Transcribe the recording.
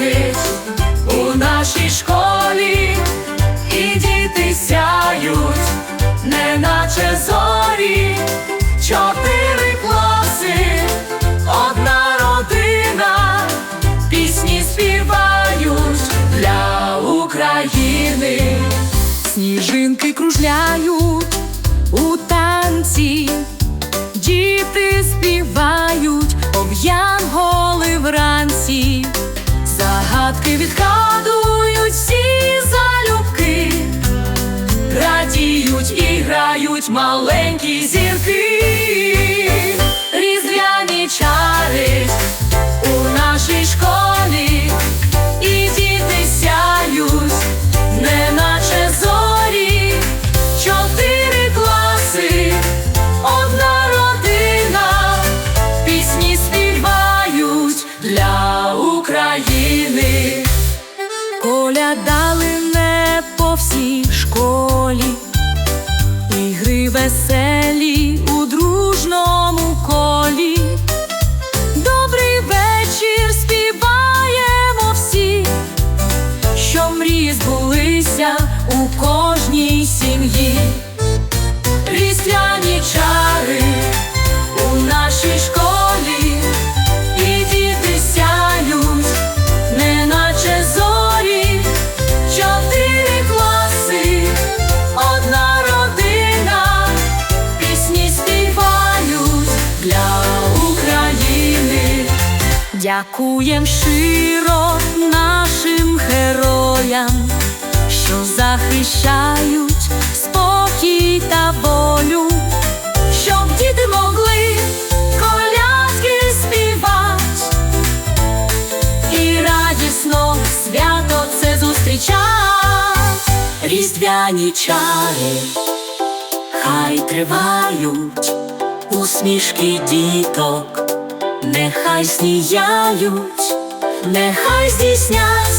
танець у нашій школі, і діти сяють, неначе зорі, чотири класи, одна родина, пісні співають для України, сніжинки кружляють у танці, діти співають. об'яв загадки відгадують всі залюбки, радіють і грають маленькі зірки, різдвяні чари Колядали не по всій школі, Дякуєм щиро нашим героям, що захищають спокій та волю, щоб діти могли колядки співати і радісно свято це зустрічать. Різдвяні чари, хай тривають усмішки діток, нехай сніяють, нехай здійсняться